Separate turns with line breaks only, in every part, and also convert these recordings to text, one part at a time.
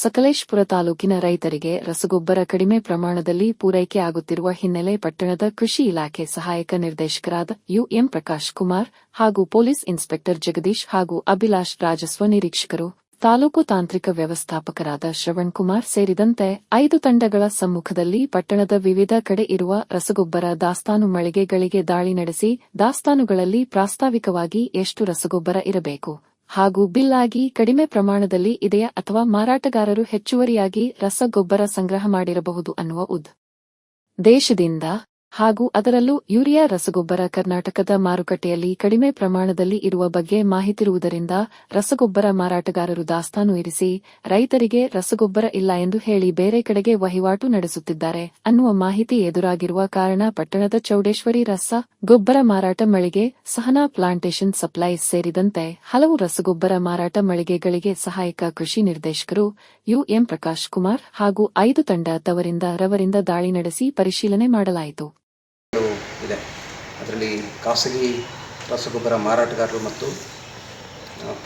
ಸಕಲೇಶ್ಪುರ ತಾಲೂಕಿನ ರೈತರಿಗೆ ರಸಗೊಬ್ಬರ ಕಡಿಮೆ ಪ್ರಮಾಣದಲ್ಲಿ ಪೂರೈಕೆ ಆಗುತ್ತಿರುವ ಹಿನ್ನೆಲೆ ಪಟ್ಟಣದ ಕೃಷಿ ಇಲಾಖೆ ಸಹಾಯಕ ನಿರ್ದೇಶಕರಾದ ಯುಎಂ ಪ್ರಕಾಶ್ ಕುಮಾರ್ ಹಾಗೂ ಪೊಲೀಸ್ ಇನ್ಸ್ಪೆಕ್ಟರ್ ಜಗದೀಶ್ ಹಾಗೂ ಅಭಿಲಾಷ್ ರಾಜಸ್ವ ನಿರೀಕ್ಷಕರು, ತಾಲೂಕು ತಾಂತ್ರಿಕ ವ್ಯವಸ್ಥಾಪಕರಾದ ಶ್ರವಣ್ ಕುಮಾರ್ ಸೇರಿದಂತೆ ಐದು ತಂಡಗಳ ಸಮ್ಮುಖದಲ್ಲಿ ಪಟ್ಟಣದ ವಿವಿಧ ಕಡೆ ಇರುವ ರಸಗೊಬ್ಬರ ದಾಸ್ತಾನು ಮಳಿಗೆಗಳಿಗೆ ದಾಳಿ ನಡೆಸಿ, ದಾಸ್ತಾನುಗಳಲ್ಲಿ ಪ್ರಾಸ್ತಾವಿಕವಾಗಿ ಎಷ್ಟು ರಸಗೊಬ್ಬರ ಇರಬೇಕು. ಹಾಗೂ ಬಿಲ್ ಆಗಿ ಕಡಿಮೆ ಪ್ರಮಾಣದಲ್ಲಿ ಇದೆಯಾ ಅಥವಾ ಮಾರಾಟಗಾರರು ಹೆಚ್ಚುವರಿಯಾಗಿ ರಸಗೊಬ್ಬರ ಸಂಗ್ರಹ ಮಾಡಿರಬಹುದು ಅನ್ನುವ ಉದ್. ದೇಶದಿಂದ ಹಾಗೂ ಅದರಲ್ಲೂ ಯೂರಿಯಾ ರಸಗೊಬ್ಬರ ಕರ್ನಾಟಕದ ಮಾರುಕಟ್ಟೆಯಲ್ಲಿ ಕಡಿಮೆ ಪ್ರಮಾಣದಲ್ಲಿ ಇರುವ ಬಗ್ಗೆ ಮಾಹಿತಿರುವುದರಿಂದ ರಸಗೊಬ್ಬರ ಮಾರಾಟಗಾರರು ದಾಸ್ತಾನು ಇರಿಸಿ, ರೈತರಿಗೆ ರಸಗೊಬ್ಬರ ಇಲ್ಲ ಎಂದು ಹೇಳಿ ಬೇರೆ ಕಡೆಗೆ ವಹಿವಾಟು ನಡೆಸುತ್ತಿದ್ದಾರೆ ಅನ್ನುವ ಮಾಹಿತಿ ಎದುರಾಗಿರುವ ಕಾರಣ ಪಟ್ಟಣದ ಚೌಡೇಶ್ವರಿ ರಸ ಗೊಬ್ಬರ ಮಾರಾಟ ಮಳಿಗೆ, ಸಹನಾ ಪ್ಲಾಂಟೇಶನ್ ಸಪ್ಲೈಸ್ ಸೇರಿದಂತೆ ಹಲವು ರಸಗೊಬ್ಬರ ಮಾರಾಟ ಮಳಿಗೆಗಳಿಗೆ ಸಹಾಯಕ ಕೃಷಿ ನಿರ್ದೇಶಕರು ಯುಎಂ ಪ್ರಕಾಶ್ ಕುಮಾರ್ ಹಾಗೂ ಐದು ತಂಡ ತವರಿಂದ ರವರಿಂದ ದಾಳಿ ನಡೆಸಿ ಪರಿಶೀಲನೆ ಮಾಡಲಾಯಿತು.
ಇದೆ. ಅದರಲ್ಲಿ ಖಾಸಗಿ ರಸಗೊಬ್ಬರ ಮಾರಾಟಗಾರರು ಮತ್ತು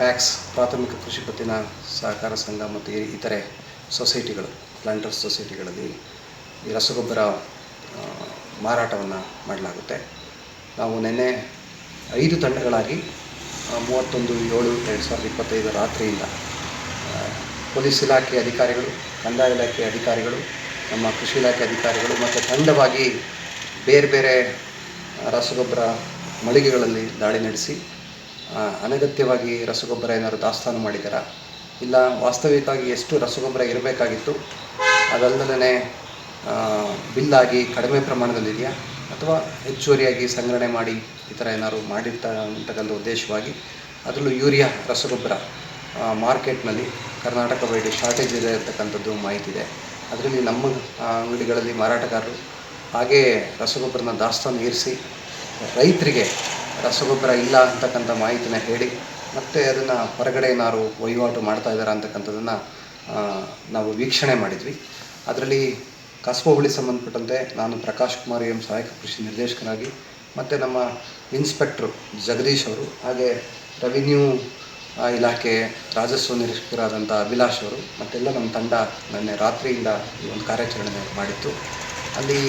ಪ್ಯಾಕ್ಸ್ ಪ್ರಾಥಮಿಕ ಕೃಷಿ ಪತ್ತಿನ ಸಹಕಾರ ಸಂಘ ಮತ್ತು ಇತರೆ ಸೊಸೈಟಿಗಳು, ಪ್ಲಾಂಟರ್ಸ್ ಸೊಸೈಟಿಗಳಲ್ಲಿ ಈ ರಸಗೊಬ್ಬರ ಮಾರಾಟವನ್ನು ಮಾಡಲಾಗುತ್ತೆ. ನಾವು ನಿನ್ನೆ ಐದು ತಂಡಗಳಾಗಿ ಮೂವತ್ತೊಂದು, ಏಳು, ಎರಡು ಸಾವಿರದ ಇಪ್ಪತ್ತೈದು ರಾತ್ರಿಯಿಂದ ಪೊಲೀಸ್ ಇಲಾಖೆ ಅಧಿಕಾರಿಗಳು, ಕಂದಾಯ ಇಲಾಖೆ ಅಧಿಕಾರಿಗಳು, ನಮ್ಮ ಕೃಷಿ ಇಲಾಖೆ ಅಧಿಕಾರಿಗಳು ಮತ್ತು ತಂಡವಾಗಿ ಬೇರೆ ಬೇರೆ ರಸಗೊಬ್ಬರ ಮಳಿಗೆಗಳಲ್ಲಿ ದಾಳಿ ನಡೆಸಿ ಅನಗತ್ಯವಾಗಿ ರಸಗೊಬ್ಬರ ಏನಾದ್ರು ದಾಸ್ತಾನು ಮಾಡಿದ್ದಾರಾ? ಇಲ್ಲ, ವಾಸ್ತವಿಕವಾಗಿ ಎಷ್ಟು ರಸಗೊಬ್ಬರ ಇರಬೇಕಾಗಿತ್ತು? ಅದಲ್ಲದೇ ಬಿಲ್ಲಾಗಿ ಕಡಿಮೆ ಪ್ರಮಾಣದಲ್ಲಿದೆಯಾ? ಅಥವಾ ಹೆಚ್ಚುವರಿಯಾಗಿ ಸಂಗ್ರಹಣೆ ಮಾಡಿ ಈ ಥರ ಏನಾದ್ರು ಮಾಡಿರ್ತಕ್ಕಂಥ ಉದ್ದೇಶವಾಗಿ ಅದರಲ್ಲೂ ಯೂರಿಯಾ ರಸಗೊಬ್ಬರ ಮಾರ್ಕೆಟ್ನಲ್ಲಿ ಕರ್ನಾಟಕ ವೈಡ್ ಶಾರ್ಟೇಜ್ ಇದೆ ಅಂತಕ್ಕಂಥದ್ದು ಮಾಹಿತಿ ಇದೆ. ಅದರಲ್ಲಿ ನಮ್ಮ ಅಂಗಡಿಗಳಲ್ಲಿ ಮಾರಾಟಗಾರರು ಹಾಗೇ ರಸಗೊಬ್ಬರನ ದಾಸ್ತಾನು ಇರಿಸಿ ರೈತರಿಗೆ ರಸಗೊಬ್ಬರ ಇಲ್ಲ ಅಂತಕ್ಕಂಥ ಮಾಹಿತಿನ ಹೇಳಿ, ಮತ್ತು ಅದನ್ನು ಹೊರಗಡೆ ಏನಾದ್ರು ವಹಿವಾಟು ಮಾಡ್ತಾ ಇದ್ದಾರೆ ಅಂತಕ್ಕಂಥದ್ದನ್ನು ನಾವು ವೀಕ್ಷಣೆ ಮಾಡಿದ್ವಿ. ಅದರಲ್ಲಿ ಕಸಬಾ ಹುಳಿ ಸಂಬಂಧಪಟ್ಟಂತೆ ನಾನು ಪ್ರಕಾಶ್ ಕುಮಾರ್ ಎಂ ಸಹಾಯಕ ಕೃಷಿ ನಿರ್ದೇಶಕರಾಗಿ ಮತ್ತು ನಮ್ಮ ಇನ್ಸ್ಪೆಕ್ಟ್ರು ಜಗದೀಶ್ ಅವರು, ಹಾಗೆ ರೆವಿನ್ಯೂ ಇಲಾಖೆ ರಾಜಸ್ವ ನಿರೀಕ್ಷಕರಾದಂಥ ಅಭಿಲಾಷ್ ಅವರು, ಮತ್ತೆಲ್ಲ ನಮ್ಮ ತಂಡ ನಿನ್ನೆ ರಾತ್ರಿಯಿಂದ ಈ ಒಂದು ಕಾರ್ಯಾಚರಣೆ ಮಾಡಿತ್ತು. ಅಲ್ಲಿ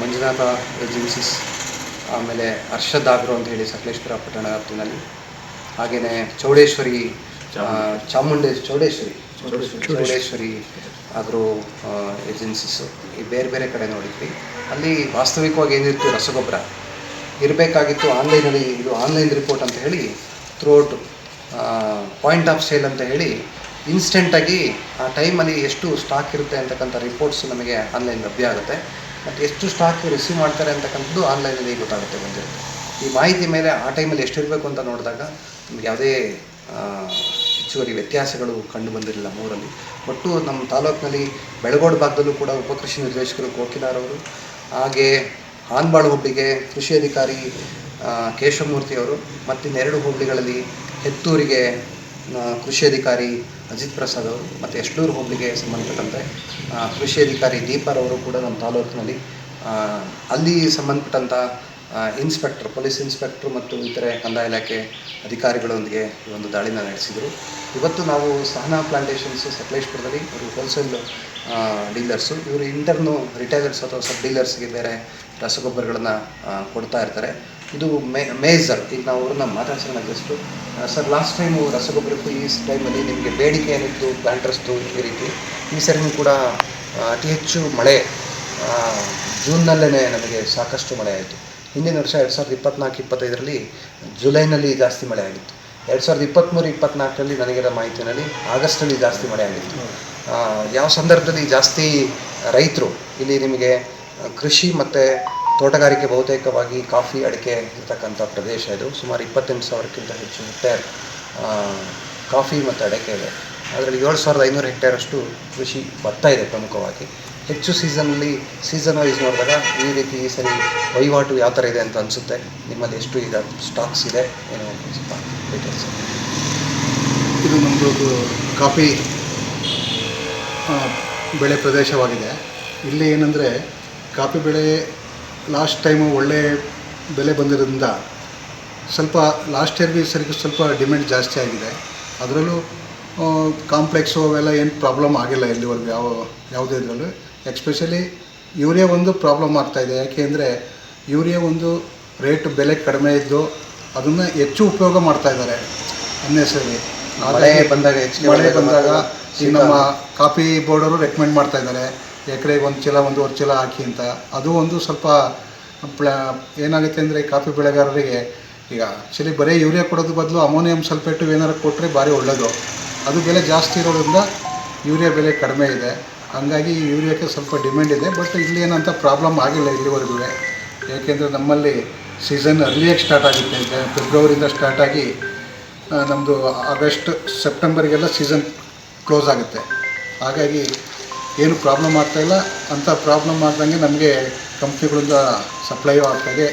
ಮಂಜುನಾಥ ಏಜೆನ್ಸೀಸ್ ಆಮೇಲೆ ಹರ್ಷದ್ ಆಗ್ರೋ ಅಂತ ಹೇಳಿ ಸಕಲೇಶ್ಪುರ ಪಟ್ಟಣ ವ್ಯಾಪ್ತಿನಲ್ಲಿ ಹಾಗೆಯೇ ಚೌಡೇಶ್ವರಿ ಚಾಮುಂಡೇ ಚೌಡೇಶ್ವರಿ ಚೌಡೇಶ್ವರಿ. ಆಗ್ರೋ ಏಜೆನ್ಸೀಸು ಈ ಬೇರೆ ಬೇರೆ ಕಡೆ ನೋಡಿದ್ವಿ. ಅಲ್ಲಿ ವಾಸ್ತವಿಕವಾಗಿ ಏನಿತ್ತು ರಸಗೊಬ್ಬರ? ಇರಬೇಕಾಗಿತ್ತು ಆನ್ಲೈನಲ್ಲಿ ಇದು ಆನ್ಲೈನ್ ರಿಪೋರ್ಟ್ ಅಂತ ಹೇಳಿ ಥ್ರೂಔಟ್ ಪಾಯಿಂಟ್ ಆಫ್ ಸೇಲ್ ಅಂತ ಹೇಳಿ ಇನ್ಸ್ಟೆಂಟಾಗಿ ಆ ಟೈಮಲ್ಲಿ ಎಷ್ಟು ಸ್ಟಾಕ್ ಇರುತ್ತೆ ಅಂತಕ್ಕಂಥ ರಿಪೋರ್ಟ್ಸ್ ನಮಗೆ ಆನ್ಲೈನ್ ಲಭ್ಯ ಆಗುತ್ತೆ. ಮತ್ತು ಎಷ್ಟು ಸ್ಟಾಕ್ ರಿಸೀವ್ ಮಾಡ್ತಾರೆ ಅಂತಕ್ಕಂಥದ್ದು ಆನ್ಲೈನಲ್ಲಿ ಗೊತ್ತಾಗುತ್ತೆ ಬಂದಿರುತ್ತೆ ಈ ಮಾಹಿತಿ ಮೇಲೆ ಆ ಟೈಮಲ್ಲಿ ಎಷ್ಟಿರಬೇಕು ಅಂತ ನೋಡಿದಾಗ ನಮ್ಗೆ ಯಾವುದೇ ಹೆಚ್ಚುವರಿ ವ್ಯತ್ಯಾಸಗಳು ಕಂಡು ಬಂದಿರಲಿಲ್ಲ ಮೂರಲ್ಲಿ. ಒಟ್ಟು ನಮ್ಮ ತಾಲೂಕಿನಲ್ಲಿ ಬೆಳಗೋಡು ಭಾಗದಲ್ಲೂ ಕೂಡ ಉಪಕೃಷಿ ನಿರ್ದೇಶಕರು ಕೋಕಿಲಾರವರು ಹಾಗೆ ಹಾನ್ಬಾಳು ಹೋಬಳಿಗೆ ಕೃಷಿ ಅಧಿಕಾರಿ ಕೇಶವಮೂರ್ತಿಯವರು ಮತ್ತಿನ್ನೆರಡು ಹೋಬಳಿಗಳಲ್ಲಿ ಹೆತ್ತೂರಿಗೆ ಕೃಷಿ ಅಧಿಕಾರಿ ಅಜಿತ್ ಪ್ರಸಾದ್ ಅವರು ಮತ್ತು ಎಷ್ಟೂರು ಹೋಬಳಿಗೆ ಸಂಬಂಧಪಟ್ಟಂತೆ ಕೃಷಿ ಅಧಿಕಾರಿ ದೀಪರವರು ಕೂಡ ನಮ್ಮ ತಾಲೂಕಿನಲ್ಲಿ ಅಲ್ಲಿ ಸಂಬಂಧಪಟ್ಟಂಥ ಇನ್ಸ್ಪೆಕ್ಟರ್ ಪೊಲೀಸ್ ಇನ್ಸ್ಪೆಕ್ಟ್ರು ಮತ್ತು ಇತರೆ ಕಂದಾಯ ಇಲಾಖೆ ಅಧಿಕಾರಿಗಳೊಂದಿಗೆ ಈ ಒಂದು ದಾಳಿನ ನಡೆಸಿದರು. ಇವತ್ತು ನಾವು ಸಹನಾ ಪ್ಲಾಂಟೇಷನ್ಸ್ ಸಕಲೇಶ್ಪುರದಲ್ಲಿ ಇವರು ಹೋಲ್ಸೇಲ್ ಡೀಲರ್ಸು ಇವರು ಇಂಟರ್ನು ರಿಟೈಲರ್ಸ್ ಅಥವಾ ಸಬ್ ಡೀಲರ್ಸ್ಗೆ ಬೇರೆ ರಸಗೊಬ್ಬರಗಳನ್ನು ಕೊಡ್ತಾ ಇರ್ತಾರೆ. ಇದು ಮೇ, ಮೇಜರ್. ಈಗ ನಾವು ಅವ್ರನ್ನ ಮಾತಾಡ್ಸೋಣ ಜಸ್ಟು ಸರ್ ಲಾಸ್ಟ್ ಟೈಮು ರಸಗೊಬ್ಬರಕ್ಕೂ ಈ ಟೈಮಲ್ಲಿ ನಿಮಗೆ ಬೇಡಿಕೆ ಏನಿತ್ತು ಪ್ಲಾಂಟರ್ಸ್ದು ಈ ರೀತಿ. ಈ ಸರಿನೂ ಕೂಡ ಅತಿ ಹೆಚ್ಚು ಮಳೆ ಜೂನ್ನಲ್ಲೇ ನಮಗೆ ಸಾಕಷ್ಟು ಮಳೆ ಆಯಿತು. ಹಿಂದಿನ ವರ್ಷ ಎರಡು ಸಾವಿರದ ಇಪ್ಪತ್ನಾಲ್ಕು, ಇಪ್ಪತ್ತೈದರಲ್ಲಿ ಜುಲೈನಲ್ಲಿ ಜಾಸ್ತಿ ಮಳೆ ಆಗಿತ್ತು. ಎರಡು ಸಾವಿರದ ಇಪ್ಪತ್ತ್ಮೂರು ಇಪ್ಪತ್ನಾಲ್ಕರಲ್ಲಿ ನನಗಿರೋ ಮಾಹಿತಿನಲ್ಲಿ ಆಗಸ್ಟಲ್ಲಿ ಜಾಸ್ತಿ ಮಳೆ ಆಗಿತ್ತು. ಯಾವ ಸಂದರ್ಭದಲ್ಲಿ ಜಾಸ್ತಿ ರೈತರು, ಇಲ್ಲಿ ನಿಮಗೆ ಕೃಷಿ ಮತ್ತು ತೋಟಗಾರಿಕೆ ಬಹುತೇಕವಾಗಿ ಕಾಫಿ ಅಡಿಕೆ ಇರ್ತಕ್ಕಂಥ ಪ್ರದೇಶ ಇದು. ಸುಮಾರು ಇಪ್ಪತ್ತೆಂಟು ಸಾವಿರಕ್ಕಿಂತ ಹೆಚ್ಚು ಹೆಕ್ಟೇರ್ ಕಾಫಿ ಮತ್ತು ಅಡಿಕೆ ಇದೆ. ಅದರಲ್ಲಿ ಏಳು ಸಾವಿರದ ಐನೂರು ಹೆಕ್ಟೇರಷ್ಟು ಕೃಷಿ ಭತ್ತ ಇದೆ ಪ್ರಮುಖವಾಗಿ. ಹೆಚ್ಚು ಸೀಸನಲ್ಲಿ ಸೀಸನ್ ವೈಸ್ ನೋಡಿದಾಗ ಈ ರೀತಿ ಈ ಸರಿ ವಹಿವಾಟು ಯಾವ ಥರ ಇದೆ ಅಂತ ಅನಿಸುತ್ತೆ. ನಿಮ್ಮಲ್ಲಿ ಎಷ್ಟು ಈಗ ಸ್ಟಾಕ್ಸ್ ಇದೆ ಏನೋ ಡೀಟೇಲ್ಸ್
ಇದು ನಮ್ಮದು ಕಾಫಿ ಬೆಳೆ ಪ್ರದೇಶವಾಗಿದೆ. ಇಲ್ಲಿ ಏನಂದರೆ ಕಾಫಿ ಬೆಳೆ ಲಾಸ್ಟ್ ಟೈಮು ಒಳ್ಳೆ ಬೆಲೆ ಬಂದಿರೋದ್ರಿಂದ ಸ್ವಲ್ಪ ಲಾಸ್ಟ್ ಇಯರ್ಗೆ ಈ ಸರಿಗೆ ಸ್ವಲ್ಪ ಡಿಮ್ಯಾಂಡ್ ಜಾಸ್ತಿ ಆಗಿದೆ. ಅದರಲ್ಲೂ ಕಾಂಪ್ಲೆಕ್ಸು ಅವೆಲ್ಲ ಏನು ಪ್ರಾಬ್ಲಮ್ ಆಗಿಲ್ಲ ಇಲ್ಲಿವರೆಗೂ ಯಾವ ಯಾವುದೇ ಇದರಲ್ಲೂ. ಎಕ್ಸ್ಪೆಷಲಿ ಯೂರಿಯಾ ಒಂದು ಪ್ರಾಬ್ಲಮ್ ಆಗ್ತಾಯಿದೆ ಯಾಕೆ ಅಂದರೆ ಯೂರಿಯಾ ಒಂದು ರೇಟ್ ಬೆಲೆ ಕಡಿಮೆ ಇದ್ದು ಅದನ್ನು ಹೆಚ್ಚು ಉಪಯೋಗ ಮಾಡ್ತಾ ಇದ್ದಾರೆ ಅನ್ನೆಸರಿ
ಮಳೆ ಬಂದಾಗ ಹೆಚ್ಚು
ಮಳೆ
ಬಂದಾಗ
ಈ ನಮ್ಮ ಕಾಫಿ ಬೋರ್ಡರು ರೆಕಮೆಂಡ್ ಮಾಡ್ತಾ ಇದ್ದಾರೆ. ಎಕರೆಗೆ ಒಂದು ಚೀಲ, ಒಂದೂವರೆ ಚೀಲ ಹಾಕಿ ಅಂತ. ಅದು ಒಂದು ಸ್ವಲ್ಪ ಪ್ಲಾ, ಏನಾಗುತ್ತೆ ಅಂದರೆ ಕಾಫಿ ಬೆಳೆಗಾರರಿಗೆ ಈಗ ಆ್ಯಕ್ಚುಲಿ ಬರೀ ಯೂರಿಯಾ ಕೊಡೋದು ಬದಲು ಅಮೋನಿಯಂ ಸಲ್ಫೇಟು ಏನಾರು ಕೊಟ್ಟರೆ ಭಾರಿ ಒಳ್ಳೆಯದು ಅದು ಬೆಲೆ ಜಾಸ್ತಿ ಇರೋದ್ರಿಂದ ಯೂರಿಯಾ ಬೆಲೆ ಕಡಿಮೆ ಇದೆ. ಹಾಗಾಗಿ ಯೂರಿಯಾಕ್ಕೆ ಸ್ವಲ್ಪ ಡಿಮ್ಯಾಂಡ್ ಇದೆ. ಬಟ್ ಇಲ್ಲಿ ಏನಂತ ಪ್ರಾಬ್ಲಮ್ ಆಗಿಲ್ಲ ಇಲ್ಲಿವರೆಗೂ. ಏಕೆಂದರೆ ನಮ್ಮಲ್ಲಿ ಸೀಸನ್ ಅರ್ಲಿಯಾಗಿ ಸ್ಟಾರ್ಟ್ ಆಗುತ್ತೆ. ಫೆಬ್ರವರಿಯಿಂದ ಸ್ಟಾರ್ಟ್ ಆಗಿ ನಮ್ಮದು ಆಗಸ್ಟ್, ಸೆಪ್ಟೆಂಬರ್ಗೆಲ್ಲ ಸೀಸನ್ ಕ್ಲೋಸ್ ಆಗುತ್ತೆ. ಹಾಗಾಗಿ ಏನು ಪ್ರಾಬ್ಲಮ್ ಆಗ್ತಾಯಿಲ್ಲ ಅಂಥ ಪ್ರಾಬ್ಲಮ್ ಆಗ್ದಂಗೆ ನಮಗೆ ಕಂಪ್ನಿಗಳಿಂದ ಸಪ್ಲೈ ಆಗ್ತಾಯಿದೆ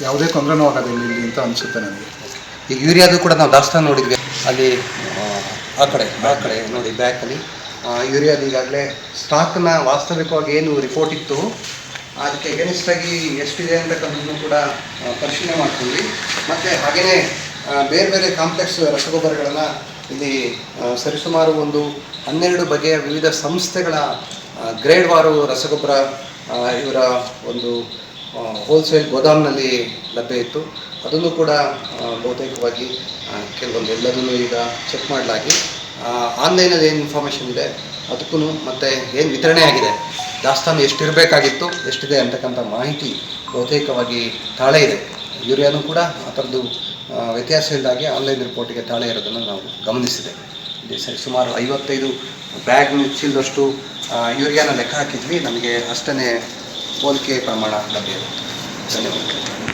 ಯಾವುದೇ ತೊಂದರೆನೂ ಆಗೋದಿಲ್ಲ ಇಲ್ಲಿ ಅಂತ ಅನಿಸುತ್ತೆ ನನಗೆ
ಈಗ ಯೂರಿಯಾದು ಕೂಡ ನಾವು ದಾಸ್ತಾನು ನೋಡಿದ್ವಿ. ಅಲ್ಲಿ ಆ, ಕಡೆ ಆ ಕಡೆ ನೋಡಿ ಬ್ಯಾಕಲ್ಲಿ ಯೂರಿಯಾದ ಈಗಾಗಲೇ ಸ್ಟಾಕ್ನ ವಾಸ್ತವಿಕವಾಗಿ ಏನು ರಿಪೋರ್ಟ್ ಇತ್ತು ಅದಕ್ಕೆ ಆಗಿ ಎಷ್ಟಿದೆ ಅಂತಕ್ಕಂಥದ್ದು ಕೂಡ ಪರಿಶೀಲನೆ ಮಾಡ್ತೀವಿ ಮತ್ತು ಹಾಗೆಯೇ ಬೇರೆ ಬೇರೆ ಕಾಂಪ್ಲೆಕ್ಸ್ ರಸಗೊಬ್ಬರಗಳನ್ನು ಇಲ್ಲಿ ಸರಿಸುಮಾರು ಒಂದು ಹನ್ನೆರಡು ಬಗೆಯ ವಿವಿಧ ಸಂಸ್ಥೆಗಳ ಗ್ರೇಡ್ ವಾರು ರಸಗೊಬ್ಬರ ಇವರ ಒಂದು ಹೋಲ್ಸೇಲ್ ಗೋದಾಮ್ನಲ್ಲಿ ಲಭ್ಯ ಇತ್ತು. ಅದನ್ನು ಕೂಡ ಬಹುತೇಕವಾಗಿ ಕೆಲವೊಂದು ಎಲ್ಲದನ್ನು ಈಗ ಚೆಕ್ ಮಾಡಲಾಗಿ ಆನ್ಲೈನಲ್ಲಿ ಏನು ಇನ್ಫಾರ್ಮೇಷನ್ ಇದೆ, ಅದಕ್ಕೂ ಮತ್ತು ಏನು ವಿತರಣೆ ಆಗಿದೆ, ದಾಸ್ತಾನು ಎಷ್ಟಿರಬೇಕಾಗಿತ್ತು, ಎಷ್ಟಿದೆ ಅಂತಕ್ಕಂಥ ಮಾಹಿತಿ ಬಹುತೇಕವಾಗಿ ತಾಳೆ ಇದೆ. ಯೂರಿಯಾನು ಕೂಡ ಆ ಥರದ್ದು ವ್ಯತ್ಯಾಸ ಇಲ್ಲದಾಗಿ ಆನ್ಲೈನ್ ರಿಪೋರ್ಟಿಗೆ ತಾಳೆ ಇರೋದನ್ನು ನಾವು ಗಮನಿಸಿದೆ. ಇಲ್ಲಿ ಸರಿ, ಸುಮಾರು ಐವತ್ತೈದು ಬ್ಯಾಗ್ ಮುಚ್ಚಿಲ್ದಷ್ಟು ಯೂರಿಯಾನ ಲೆಕ್ಕ ಹಾಕಿದ್ವಿ, ನಮಗೆ ಅಷ್ಟನೇ ಹೋಲಿಕೆ ಪ್ರಮಾಣ ಲಭ್ಯ ಧನ್ಯವಾದಗಳು.